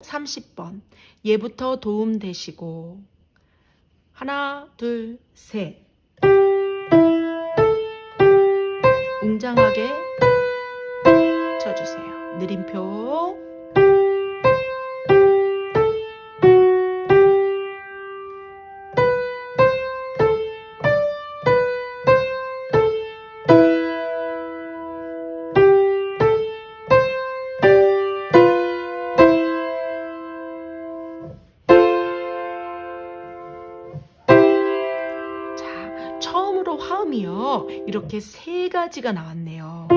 30번. 얘부터 도움 되시고. 하나, 둘, 셋. 웅장하게 쳐주세요. 느림표. 처음으로 화음이요. 이렇게 세 가지가 나왔네요.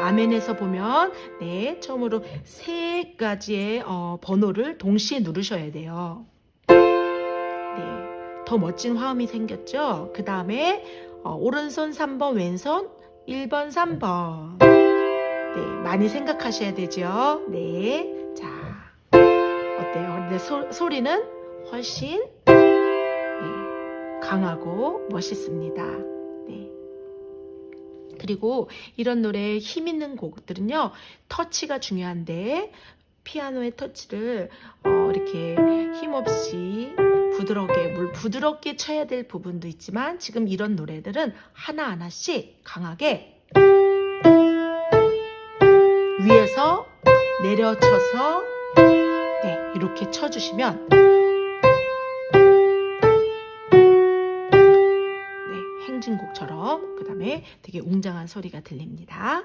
아멘에서 보면, 네, 처음으로 세 가지의 어, 번호를 동시에 누르셔야 돼요. 네, 더 멋진 화음이 생겼죠? 그 다음에, 어, 오른손 3번, 왼손 1번, 3번. 네, 많이 생각하셔야 되죠? 네, 자, 어때요? 근데 소, 소리는 훨씬, 네, 강하고 멋있습니다. 네. 그리고 이런 노래 힘 있는 곡들은요, 터치가 중요한데, 피아노의 터치를 어, 이렇게 힘없이 부드럽게, 물 부드럽게 쳐야 될 부분도 있지만, 지금 이런 노래들은 하나 하나씩 강하게 위에서 내려쳐서 네, 이렇게 쳐주시면 행진곡처럼 그 다음에 되게 웅장한 소리가 들립니다.